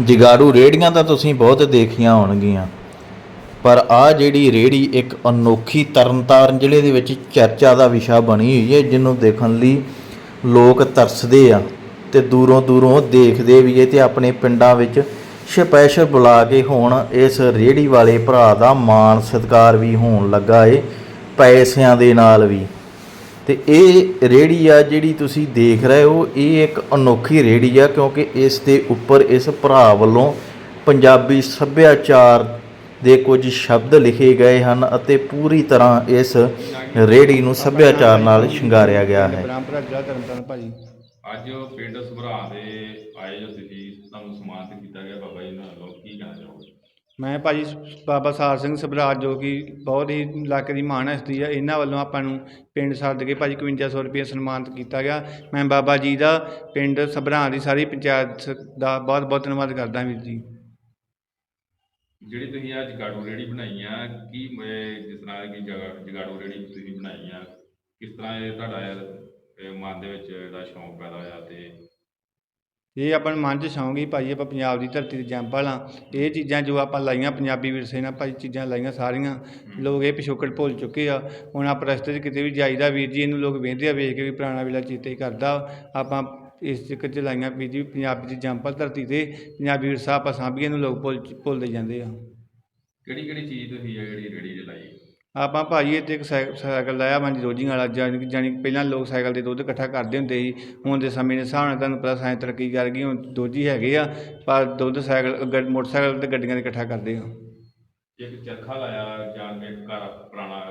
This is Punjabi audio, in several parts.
ਜਗਾੜੂ ਰੇੜੀਆਂ ਤਾਂ ਤੁਸੀਂ ਬਹੁਤ ਦੇਖੀਆਂ ਹੋਣਗੀਆਂ। ਪਰ ਆ ਜਿਹੜੀ ਰੇੜੀ ਇੱਕ ਅਨੋਖੀ ਤਰਨਤਾਰਨ ਜ਼ਿਲ੍ਹੇ ਦੇ ਵਿੱਚ ਚਰਚਾ ਦਾ ਵਿਸ਼ਾ ਬਣੀ ਹੋਈ ਹੈ, ਜਿਹਨੂੰ ਦੇਖਣ ਲਈ ਲੋਕ ਤਰਸਦੇ ਆ ਤੇ ਦੂਰੋਂ ਦੂਰੋਂ ਦੇਖਦੇ ਵੀ ਏ ਤੇ ਆਪਣੇ ਪਿੰਡਾਂ ਵਿੱਚ ਸਪੈਸ਼ਲ ਬੁਲਾ ਕੇ ਹੁਣ ਇਸ ਰੇੜੀ ਵਾਲੇ ਭਰਾ ਦਾ ਮਾਣ ਸਤਿਕਾਰ ਵੀ ਹੋਣ ਲੱਗਾ ਏ, ਪੈਸਿਆਂ ਦੇ ਨਾਲ ਵੀ। ਤੇ ਇਹ ਰੇੜੀ ਆ ਜਿਹੜੀ ਤੁਸੀਂ ਦੇਖ ਰਹੇ ਹੋ ਇਹ ਇੱਕ ਅਨੋਖੀ ਰੇੜੀ ਆ ਕਿਉਂਕਿ ਇਸ ਦੇ ਉੱਪਰ ਇਸ ਭਰਾ ਵੱਲੋਂ ਪੰਜਾਬੀ ਸੱਭਿਆਚਾਰ ਦੇ ਕੁਝ ਸ਼ਬਦ ਲਿਖੇ ਗਏ ਹਨ ਅਤੇ ਪੂਰੀ ਤਰ੍ਹਾਂ ਇਸ ਰੇੜੀ ਨੂੰ ਸੱਭਿਆਚਾਰ ਨਾਲ ਸ਼ਿੰਗਾਰਿਆ ਗਿਆ ਹੈ। ਬ੍ਰਹਮਪੁਰਾ ਜ਼ਿਲ੍ਹਾ ਤਰਨਤਾਰਨ ਭਾਜੀ। ਅੱਜ ਪਿੰਡ ਸੁਭਰਾ ਦੇ ਆਏ ਜੋ ਤੁਸੀਂ ਤੁਹਾਨੂੰ ਸਨਮਾਨਿਤ ਕੀਤਾ ਗਿਆ ਬਾਬਾ ਜੀ ਨਾਲ ਵੱਲੋਂ ਕੀ ਕਹਿਣਾ ਚਾਹੋਗੇ? ਮੈਂ ਭਾਜੀ ਬਾਬਾ ਸਾਰ ਸਿੰਘ ਸਭਰਾਜ ਜੋ ਕਿ ਬਹੁਤ ਹੀ ਇਲਾਕੇ ਦੀ ਮਾਣ ਹਸਤੀ ਆ, ਇਹਨਾਂ ਵੱਲੋਂ ਆਪਾਂ ਨੂੰ ਪਿੰਡ ਸੱਦ ਕੇ ਭਾਜੀ 5100 ਰੁਪਏ ਸਨਮਾਨਿਤ ਕੀਤਾ ਗਿਆ। ਮੈਂ ਬਾਬਾ ਜੀ ਦਾ ਪਿੰਡ ਸਭਰਾ ਦੀ ਸਾਰੀ ਪੰਚਾਇਤ ਦਾ ਬਹੁਤ ਬਹੁਤ ਧੰਨਵਾਦ ਕਰਦਾ ਵੀਰ ਜੀ। ਜਿਹੜੀ ਤੁਸੀਂ ਅੱਜ ਜਗਾੜੂ ਰੇੜੀ ਬਣਾਈ ਆ, ਕੀ ਮੈਂ ਜਿਸ ਤਰ੍ਹਾਂ ਕਿ ਜਗਾੜੂ ਰੇੜੀ ਤੁਸੀਂ ਬਣਾਈ ਆ, ਕਿਸ ਤਰ੍ਹਾਂ ਇਹ ਤੁਹਾਡਾ ਇਹ ਮਨ ਦੇ ਵਿੱਚ ਜਿਹੜਾ ਸ਼ੌਂਕ ਪੈਦਾ ਹੋਇਆ ਤੇ ਇਹ ਆਪਾਂ ਨੂੰ ਮਨ 'ਚ ਸ਼ੌਂਕ ਹੀ ਭਾਜੀ ਆਪਾਂ ਪੰਜਾਬ ਦੀ ਧਰਤੀ ਦੇ ਜੰਪਲ ਆ ਇਹ ਚੀਜ਼ਾਂ ਜੋ ਆਪਾਂ ਲਾਈਆਂ ਪੰਜਾਬੀ ਵਿਰਸੇ ਨਾਲ ਭਾਜੀ ਚੀਜ਼ਾਂ ਲਾਈਆਂ ਸਾਰੀਆਂ ਲੋਕ ਇਹ ਪਿਛੋਕੜ ਭੁੱਲ ਚੁੱਕੇ ਆ ਹੁਣ ਆਪਾਂ ਰਸਤੇ 'ਚ ਕਿਤੇ ਵੀ ਜਾਈਦਾ ਵੀਰ ਜੀ ਇਹਨੂੰ ਲੋਕ ਵੇਖਦੇ ਆ ਵੇਖ ਕੇ ਵੀ ਪੁਰਾਣਾ ਵੇਲਾ ਚੇਤੇ ਕਰਦਾ ਆਪਾਂ ਇਸ ਚੱਕਰ 'ਚ ਲਾਈਆਂ ਵੀਰ ਜੀ ਪੰਜਾਬੀ ਦੀ ਜੰਪਲ ਧਰਤੀ ਤੇ ਪੰਜਾਬੀ ਵਿਰਸਾ ਆਪਾਂ ਸਾਂਭੀਏ ਨੂੰ ਲੋਕ ਭੁੱਲ ਭੁੱਲਦੇ ਜਾਂਦੇ ਆ। ਕਿਹੜੀ ਕਿਹੜੀ ਚੀਜ਼ ਤੁਸੀਂ ਇਹ ਜਿਹੜੀ ਰੇੜੀ 'ਚ ਲਾਈ? ਆਪਾਂ ਭਾਜੀ ਇੱਥੇ ਇੱਕ ਸਾਈ- ਸਾਈਕਲ ਲਾਇਆ ਮੰਜ ਰੋਜੀ ਵਾਲਾ, ਜਾਣੀ ਜਾਣੀ ਪਹਿਲਾਂ ਲੋਕ ਸਾਈਕਲ ਤੇ ਦੁੱਧ ਇਕੱਠਾ ਕਰਦੇ ਹੁੰਦੇ ਸੀ, ਹੁਣ ਦੇ ਸਮੇਂ ਦੇ ਹਿਸਾਬ ਨਾਲ ਤੁਹਾਨੂੰ ਪਤਾ ਸਾਇੰਸ ਤਰੱਕੀ ਕਰ ਗਈ ਹੁਣ ਦੋਜੀ ਹੈਗੇ ਆ, ਪਰ ਦੁੱਧ ਸਾਈਕਲ ਗ- ਮੋਟਰਸਾਈਕਲ ਤੇ ਗੱਡੀਆਂ 'ਤੇ ਇਕੱਠਾ ਕਰਦੇ ਆ। ਇੱਕ ਚਰਖਾ ਲਾਇਆ, ਜਾਣ ਕੇ ਘਰ ਪੁਰਾਣਾ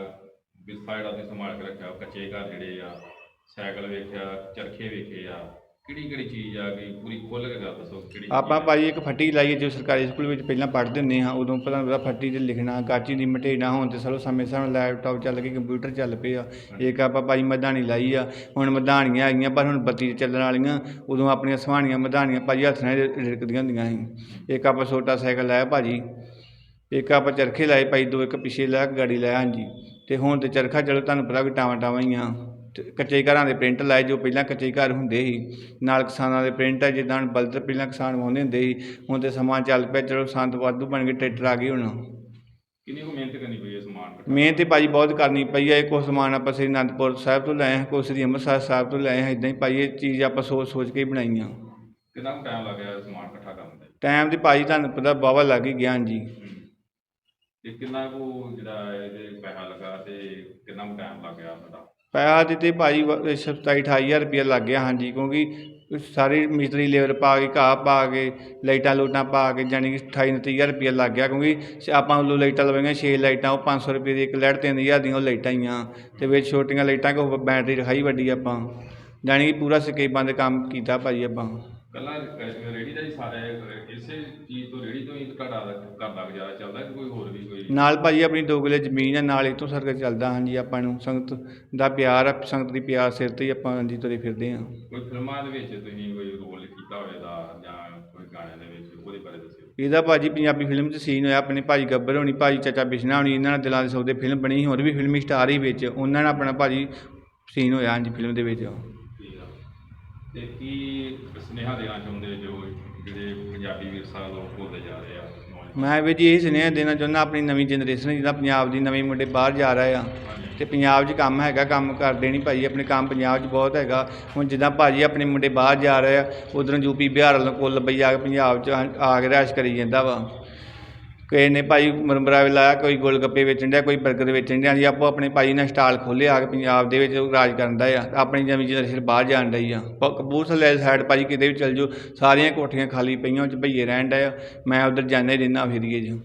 ਵਿਰਸਾ ਜਿਹੜਾ ਤੁਸੀਂ ਸੰਭਾਲ ਕੇ ਰੱਖਿਆ ਕੱਚੇ ਘਰ ਜਿਹੜੇ ਆ, ਸਾਈਕਲ ਵੇਖਿਆ, ਚਰਖੇ ਵੇਖੇ ਆ। ਕਿਹੜੀ ਕਿਹੜੀ ਚੀਜ਼ ਆ ਗਈ? ਪੂਰੀ ਖੁੱਲ ਕੇ ਗੱਲ ਦੱਸੋ ਕਿਹੜੀ ਆਪਾਂ ਚੀਜ਼ ਆ? ਭਾਜੀ ਇੱਕ ਫੱਟੀ ਲਾਈ ਜੋ ਸਰਕਾਰੀ ਸਕੂਲ ਵਿੱਚ ਪਹਿਲਾਂ ਪੜ੍ਹਦੇ ਹੁੰਦੇ ਹਾਂ ਉਦੋਂ ਪਤਾ ਪਤਾ ਫੱਟੀ ਤੇ ਲਿਖਣਾ ਗਾਚੀ ਦੀ ਮਟੇਣਾ ਹੋਣ ਤੇ ਚਲੋ ਸਮੇਂ ਸਮੇਂ ਲੈਪਟਾਪ ਚੱਲ ਗਏ ਕੰਪਿਊਟਰ ਚੱਲ ਪਏ ਆ। ਇੱਕ ਆਪਾਂ ਭਾਜੀ ਮਧਾਣੀ ਲਾਈ ਆ ਹੁਣ ਮਧਾਣੀਆਂ ਆਈਆਂ ਪਰ ਹੁਣ ਬੱਤੀ ਤੇ ਚੱਲਣ ਵਾਲੀਆਂ ਉਦੋਂ ਆਪਣੀਆਂ ਸੁਹਾਣੀਆਂ ਮਧਾਣੀਆਂ ਭਾਜੀ ਹੱਥ ਨਾਲ ਰਿੜਕਦੀਆਂ ਹੁੰਦੀਆਂ ਸੀ। ਇੱਕ ਆਪਾਂ ਛੋਟਾ ਸਾਈਕਲ ਲਾਇਆ ਭਾਜੀ ਇੱਕ ਆਪਾਂ ਚਰਖੇ ਲਾਏ ਭਾਈ ਦੋ ਇੱਕ ਪਿੱਛੇ ਲਾਇਆ ਗਾੜੀ ਲਾਇਆ ਹਾਂਜੀ। ਤੇ ਹੁਣ ਤੇ ਚਰਖਾ ਚਲੋ ਤੁਹਾਨੂੰ ਪਤਾ ਵੀ ਟਾਵਾਂ ਟਾਵਾਂ ਹੀ ਆ। ਕੱਚੇ ਘਰਾਂ ਦੇ ਪ੍ਰਿੰਟ ਲਾਏ ਜੋ ਪਹਿਲਾਂ ਕੱਚੇ ਘਰ ਹੁੰਦੇ ਸੀ। ਨਾਲ ਕਿਸਾਨਾਂ ਦੇ ਪ੍ਰਿੰਟ ਹੈ ਜਿੱਦਾਂ ਬਲਦ ਪਹਿਲਾਂ ਕਿਸਾਨ ਵਾਹੁੰਦੇ ਹੁੰਦੇ ਸੀ। ਹੁਣ ਤੇ ਸਮਾਂ ਚੱਲ ਪਿਆ ਚਲੋ ਸੰਦ ਵਾਧੂ ਬਣ ਗਏ ਟਰੈਕਟਰ ਆ ਗਏ ਹੁਣ। ਕਿੰਨੀ ਕੁ ਮਿਹਨਤ ਕਰਨੀ ਪਈ ਹੈ ਸਮਾਨ ਕੱਢਣ ਮਿਹਨਤ ਤੇ ਭਾਜੀ ਬਹੁਤ ਕਰਨੀ ਪਈ ਹੈ। ਕੁਛ ਸਮਾਨ ਆਪਾਂ ਸ੍ਰੀ ਅਨੰਦਪੁਰ ਸਾਹਿਬ ਤੋਂ ਲਏ ਹਾਂ ਕੁਛ ਸ੍ਰੀ ਅੰਮ੍ਰਿਤਸਰ ਸਾਹਿਬ ਤੋਂ ਲਏ ਹਾਂ। ਇਦਾਂ ਹੀ ਭਾਈ ਇਹ ਚੀਜ਼ ਆਪਾਂ ਸੋਚ ਸੋਚ ਕੇ ਹੀ ਬਣਾਈਆਂ ਕਿੰਨਾ ਕੁ ਟਾਈਮ ਲੱਗਿਆ ਸਮਾਨ ਇਕੱਠਾ ਕਰਨ ਦੇ ਟਾਈਮ ਤੇ ਭਾਜੀ ਤੁਹਾਨੂੰ ਪਤਾ ਬਾਵਾ ਲੱਗ ਹੀ ਗਿਆ ਤੇ ਕਿੰਨਾ ਕੁ ਜਿਹੜਾ ਇਹਦੇ ਪੈਸਾ ਲੱਗਾ ਤੇ ਕਿੰਨਾ ਕੁ ਟਾਈਮ ਲੱਗ ਗਿਆ ਤੁਹਾਡਾ? ਪੈਸਾ ਤੇ ਤੇ ਭਾਜੀ, ਵ- ਸਤਾਈ ਅਠਾਈ ਹਜ਼ਾਰ ਰੁਪਇਆ ਲੱਗ ਗਿਆ, ਹਾਂਜੀ, ਕਿਉਂਕਿ ਸਾਰੀ ਮਿਸਤਰੀ ਲੇਬਰ ਪਾ ਕੇ, ਘਾਹ ਪਾ ਕੇ, ਲਾਈਟਾਂ ਲੂਟਾਂ ਪਾ ਕੇ, ਜਾਣੀ ਕਿ ਅਠਾਈ, ਉਨੱਤੀ ਹਜ਼ਾਰ ਰੁਪਇਆ ਲੱਗ ਗਿਆ, ਕਿਉਂਕਿ ਸ- ਆਪਾਂ ਉਹ ਲਾਈਟਾਂ ਲਵਾਈਆਂ ਛੇ ਲਾਈਟਾਂ, ਉਹ 500 ਰੁਪਏ ਦੀ ਇੱਕ ਲਾਈਟ ਤਿੰਨ ਹਜ਼ਾਰ ਦੀਆਂ ਉਹ ਲਾਈਟਾਂ ਹੀ ਆ, ਤੇ ਵਿੱਚ ਛੋਟੀਆਂ ਲਾਈਟਾਂ ਕੋ ਬੈਟਰੀ ਰਖਾਈ ਵੱਡੀ ਆਪਾਂ। ਜਾਣੀ ਕਿ ਪੂਰਾ ਸਕੇਬਾਂ ਦੇ ਕੰਮ ਕੀਤਾ ਭਾਜੀ ਆਪਾਂ। ਕੱਲਾ ਰੇੜੀ ਦਾ ਹੀ ਸਾਰੇ ਇਸੇ ਚੀਜ਼ ਤੋਂ ਰੇੜੀ ਤੋਂ ਹੀ ਤੁਹਾਡਾ ਘਰ ਦਾ ਗੁਜ਼ਾਰਾ ਚੱਲਦਾ ਕਿ ਕੋਈ ਹੋਰ ਵੀ ਕੋਈ? ਨਾਲ ਭਾਜੀ ਆਪਣੀ ਦੋ ਕਿੱਲੇ ਜ਼ਮੀਨ ਆ ਨਾਲ ਇਤੋਂ ਸਰਕਲ ਚੱਲਦਾ ਹਾਂਜੀ ਆਪਾਂ ਨੂੰ ਸੰਗਤ ਦਾ ਪਿਆਰ ਆ ਸੰਗਤ ਦੀ ਪਿਆਰ ਸਿਰ ਤੇ ਹੀ ਆਪਾਂ ਹਾਂਜੀ ਤੁਰੇ ਫਿਰਦੇ ਹਾਂ ਕੋਈ ਫਿਲਮਾਂ ਦੇ ਵਿੱਚ ਤੁਸੀਂ ਕੋਈ ਰੋਲ ਕੀਤਾ ਹੋਵੇ ਦਾ ਜਾਂ ਕੋਈ ਗਾਣੇ ਦੇ ਵਿੱਚ ਉਹਦੇ ਬਾਰੇ ਦੱਸਿਓ। ਇਹਦਾ ਭਾਜੀ ਪੰਜਾਬੀ ਫਿਲਮ 'ਚ ਸੀਨ ਹੋਇਆ ਆਪਣੇ ਭਾਜੀ ਗੱਬਰ ਹੋਣੀ ਭਾਜੀ ਚਾਚਾ ਬਿਸ਼ਨਾ ਹੋਣੀ ਇਹਨਾਂ ਨਾਲ ਦਿਲਾਂ ਦੇ ਸੌਦੇ ਫਿਲਮ ਬਣੀ ਹੋਰ ਵੀ ਫਿਲਮੀ ਸਟਾਰ ਹੀ ਵਿੱਚ ਉਹਨਾਂ ਨਾਲ ਆਪਣਾ ਭਾਜੀ ਸੀਨ ਹੋਇਆ ਹਾਂਜੀ ਫਿਲਮ ਦੇ ਵਿੱਚ। ਤੇ ਕੀ ਸੁਨੇਹਾ ਦੇਣਾ ਚਾਹੁੰਦੇ ਜੋ ਜਿਹੜੇ ਪੰਜਾਬੀ ਵਿਰਸਾ ਲੋਕ ਭੁੱਲਦੇ ਜਾ ਰਹੇ ਆ ਨੌਜਵਾਨ? ਮੈਂ ਵੀ ਜੀ ਇਹ ਸੁਨੇਹਾ ਦੇਣਾ ਚਾਹੁੰਦਾ ਆਪਣੀ ਨਵੀਂ ਜਨਰੇਸ਼ਨ ਜਿਹਦਾ ਪੰਜਾਬ ਦੀ ਨਵੇਂ ਮੁੰਡੇ ਬਾਹਰ ਜਾ ਰਹੇ ਆ ਤੇ ਪੰਜਾਬ 'ਚ ਕੰਮ ਹੈਗਾ ਕੰਮ ਕਰਦੇ ਨਹੀਂ ਭਾਜੀ ਆਪਣੇ ਕੰਮ ਪੰਜਾਬ 'ਚ ਬਹੁਤ ਹੈਗਾ। ਹੁਣ ਜਿੱਦਾਂ ਭਾਜੀ ਆਪਣੇ ਮੁੰਡੇ ਬਾਹਰ ਜਾ ਰਹੇ ਆ ਉਧਰੋਂ ਯੂਪੀ ਬਿਹਾਰ ਵੱਲੋਂ ਕੁੱਲ ਬਈ ਆ ਕੇ ਪੰਜਾਬ 'ਚ ਆ ਆ ਕੇ ਰਿਹਾਇਸ਼ ਕਰੀ ਜਾਂਦਾ ਵਾ। ਕਿਸੇ ਨੇ ਭਾਈ ਮੁਰਮਰਾ ਵੀ ਲਾਇਆ, ਕੋਈ ਗੋਲ ਗੱਪੇ ਵੇਚਣ ਡਿਆ, ਕੋਈ ਬਰਗਰ ਵੇਚਣ ਡਿਆ ਜੀ ਆਪੋ ਆਪਣੇ ਭਾਈ ਨੇ ਸਟਾਲ ਖੋਲ੍ਹਿਆ ਆ ਕੇ ਪੰਜਾਬ ਦੇ ਵਿੱਚ ਰਾਜ ਕਰਨ ਦਾ ਆ, ਆਪਣੀ ਨਵੀਂ ਜਨਰੇਸ਼ਨ ਬਾਹਰ ਜਾਣ ਡਈ ਆ। ਪ- ਕਪੂਰਥਲੇ ਸਾਈਡ ਭਾਜੀ ਕਿਤੇ ਵੀ ਚੱਲ ਜਾਓ, ਸਾਰੀਆਂ ਕੋਠੀਆਂ ਖਾਲੀ ਪਈਆਂ, ਉਹ 'ਚ ਭਈਏ ਰਹਿਣ ਡਏ ਆ। ਮੈਂ ਉਧਰ ਹੀ ਰਹਿੰਦਾ ਫਿਰੀਏ ਜੀ